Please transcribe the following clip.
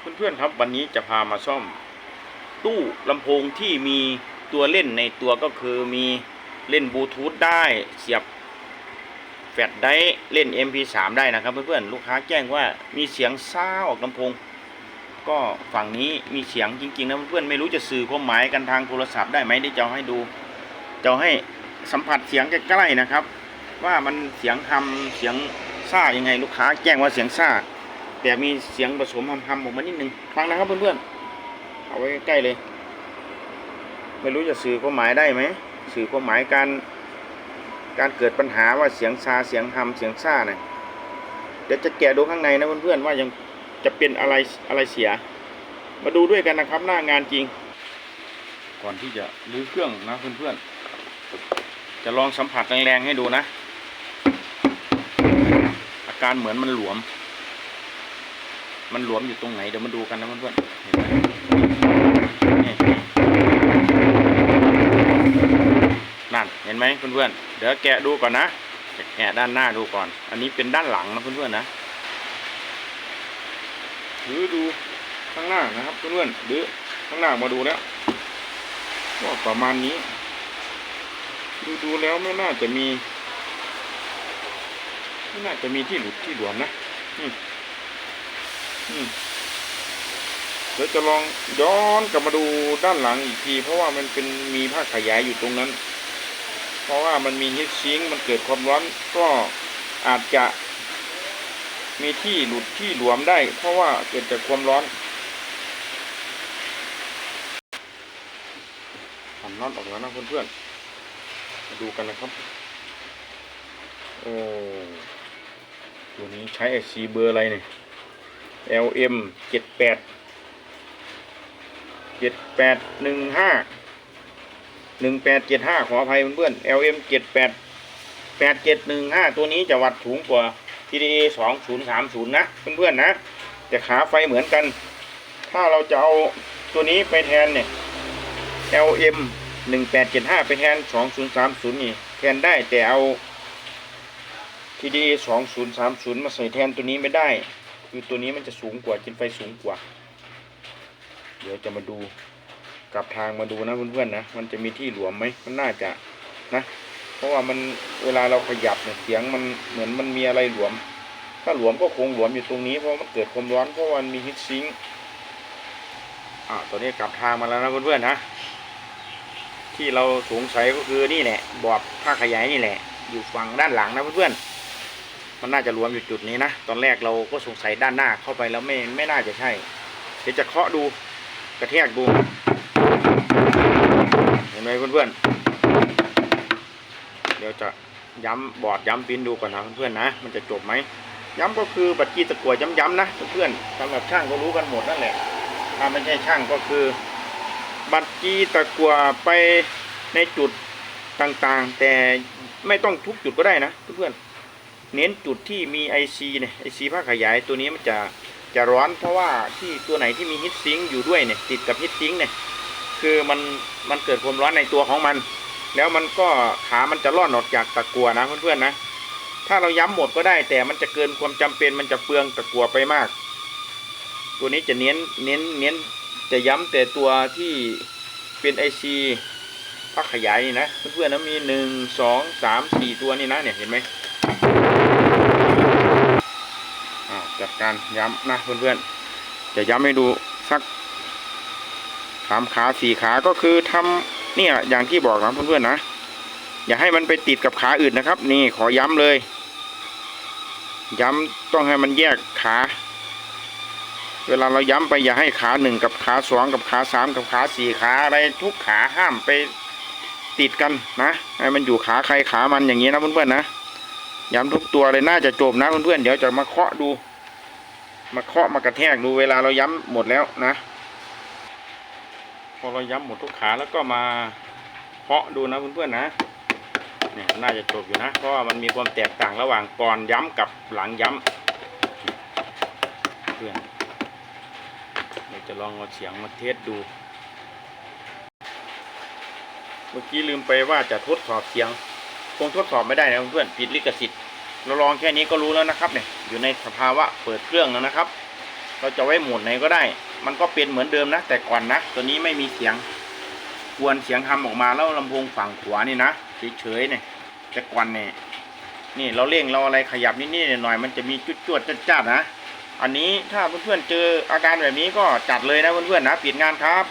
เพื่อนๆครับวันนี้จะพามาซ่อม ตู้ลำโพงที่มีตัวเล่นในตัวก็คือมีเล่นบลูทูธได้เสียบแฟลชได้เล่น MP3 ได้นะครับ เพื่อนๆลูกค้าแจ้งว่ามีเสียงซ่าออกลำโพง ก็ฝั่งนี้มีเสียงจริงๆนะเพื่อนๆไม่รู้จะสื่อความหมายกันทางโทรศัพท์ได้ไหมที่จะเอาให้ดูจะเอาให้สัมผัสเสียงใกล้ๆนะครับ ว่ามันเสียงทำเสียงซ่ายังไงลูกค้าแจ้งว่าเสียงซ่า แต่มีเสียงผสมทำๆออกมานิดนึงฟังนะครับเพื่อนๆเอาไว้ใกล้เลย ไม่รู้จะสื่อความหมายได้ไหมสื่อความหมายการการเกิดปัญหาว่าเสียงซาเสียงทำเสียงซ่าเนี่ยเดี๋ยวจะแกะดูข้างในนะเพื่อนๆว่ายังจะเป็นอะไรอะไรเสีย มาดูด้วยกันนะครับหน้างานจริง ก่อนที่จะรื้อเครื่องนะเพื่อนๆจะลองสัมผัสแรงๆให้ดูนะ อาการเหมือนมันหลวม มันหลวมอยู่ตรงไหนเดี๋ยวมาดูกันนะเพื่อนๆเห็นไหมนั่นเห็นไหมเพื่อนๆเดี๋ยวแกะดูก่อนนะแกะด้านหน้าดูก่อน อันนี้เป็นด้านหลังนะเพื่อนๆนะหรือดูข้างหน้านะครับเพื่อนๆหรือข้างหน้ามาดูแล้วก็ประมาณนี้ ดูดูแล้วไม่น่าจะมี ไม่น่าจะมีที่หลุดที่หลวมนะอืม เดี๋ยวจะลองย้อนกลับมาดูด้านหลังอีกที เพราะว่ามันเป็นมีผ้าขยายอยู่ตรงนั้น เพราะว่ามันมีฮิตซิงค์มันเกิดความร้อนก็อาจจะมีที่หลุดที่หลวมได้ เพราะว่าเกิดจากความร้อนทำน็อตออกแล้วนะเพื่อนๆมาดูกันนะครับโอ้ตัวนี้ใช้ไอซีเบอร์อะไรเนี่ย LM เจ็ดแปดเจ็ดแปดหนึ่งห้าหนึ่งแปดเจ็ดห้าขออภัยเพื่อนๆ LM เจ็ดแปดแปดเจ็ดหนึ่งห้าตัวนี้จะวัดสูงกว่า TDA สองศูนย์สามศูนย์นะเพื่อนๆนะแต่ขาไฟเหมือนกัน ถ้าเราจะเอาตัวนี้ไปแทนเนี่ย LM หนึ่งแปดเจ็ดห้าไปแทนสองศูนย์สามศูนย์นี่แทนได้แต่เอา TDA สองศูนย์สามศูนย์มาใส่แทนตัวนี้ไม่ได้ คือตัวนี้มันจะสูงกว่ากินไฟสูงกว่า เดี๋ยวจะมาดูกลับทางมาดูนะเพื่อนๆนะมันจะมีที่หลวมไหมมันน่าจะนะ เพราะว่ามันเวลาเราขยับเนี่ยเสียงมันเหมือนมันมีอะไรหลวม ถ้าหลวมก็คงหลวมอยู่ตรงนี้เพราะมันเกิดความร้อนเพราะว่ามันมีฮิตซิงอ่าตัวนี้กลับทางมาแล้วนะเพื่อนๆนะที่เราสงสัยก็คือนี่แหละบอร์ดผ้าขยายนี่แหละ อยู่ฝั่งด้านหลังนะเพื่อนๆ มันน่าจะรวมอยู่จุดนี้นะ ตอนแรกเราก็สงสัยด้านหน้าเข้าไปแล้วไม่ไม่น่าจะใช่ เดี๋ยวจะเคาะดูกระแทกดู เห็นไหมเพื่อนๆ เดี๋ยวจะย้ำบอร์ดย้ำปิ้นดูก่อนนะเพื่อนๆนะ มันจะจบไหม ย้ำก็คือบัตรจีตะกัวย้ำๆนะเพื่อนๆสำหรับช่างก็รู้กันหมดนั่นแหละ ถ้าไม่ใช่ช่างก็คือ บัตรจีตะกัวไปในจุดต่างๆ แต่ไม่ต้องทุกจุดก็ได้นะเพื่อนๆ เน้นจุดที่มี IC เนี่ย IC ภาคขยายตัวนี้มันจะจะร้อนเพราะว่าที่ตัวไหนที่มีฮิตซิงค์อยู่ด้วยเนี่ยติดกับฮิตซิงค์เนี่ยคือมันมันเกิดความร้อนในตัวของมัน แล้วมันก็ขามันจะร่อนออกจากตะกัวนะเพื่อนๆนะ ถ้าเราย้ำหมดก็ได้แต่มันจะเกินความจำเป็นมันจะเปลืองตะกัวไปมาก ตัวนี้จะเน้นเน้นเน้นจะย้ำแต่ตัวที่เป็น IC ภาคขยายนี่นะเพื่อนๆนะมีหนึ่งสองสามสี่ตัวนี่นะเนี่ยเห็นไหม ดการย้ำนะเพื่อนๆจะย้ำให้ดูสักสามขาสี่ขาก็คือทำเนี่ยอย่างที่บอกนะเพื่อนๆนะอย่าให้มันไปติดกับขาอื่นนะครับ นี่ขอย้ำเลย ย้ำต้องให้มันแยกขา เวลาเราย้ำไปอย่าให้ขาหนึ่งกับขาสองกับขาสามกับขาสี่ขาอะไรทุกขาห้ามไปติดกันนะให้มันอยู่ขาใครขามันอย่างนี้นะเพื่อนๆนะย้ำทุกตัวเลยน่าจะจบนะเพื่อนๆเดี๋ยวจะมาเคาะดู มาเคาะมากระแทกดูเวลาเราย้ำหมดแล้วนะ พอเราย้ำหมดทุกขาแล้วก็มาเคาะดูนะเพื่อนๆนะเนี่ยน่าจะจบอยู่นะเพราะว่ามันมีความแตกต่างระหว่างก่อนย้ำกับหลังย้ำเพื่อนเดี๋ยวจะลองเอาเสียงมาเทสดู เมื่อกี้ลืมไปว่าจะทดสอบเสียงคงทดสอบไม่ได้นะเพื่อนผิดลิขสิทธิ์ เราลองแค่นี้ก็รู้แล้วนะครับเนี่ยอยู่ในสภาวะเปิดเครื่องแล้วนะครับ เราจะไว้โหมดไหนก็ได้ มันก็เป็นเหมือนเดิมนะ แต่ก่อนนะ ตัวนี้ไม่มีเสียงกวนเสียงทำออกมาแล้วลำโพงฝั่งขวานี่นะเฉยๆเนี่ยแต่ก่อนเนี่ยนี่เราเร่งเราอะไรขยับนิดๆหน่อยๆมันจะมีจุดจวดๆจัดๆนะ อันนี้ถ้าเพื่อนๆเจออาการแบบนี้ก็จัดเลยนะเพื่อนๆนะปิดงานครับ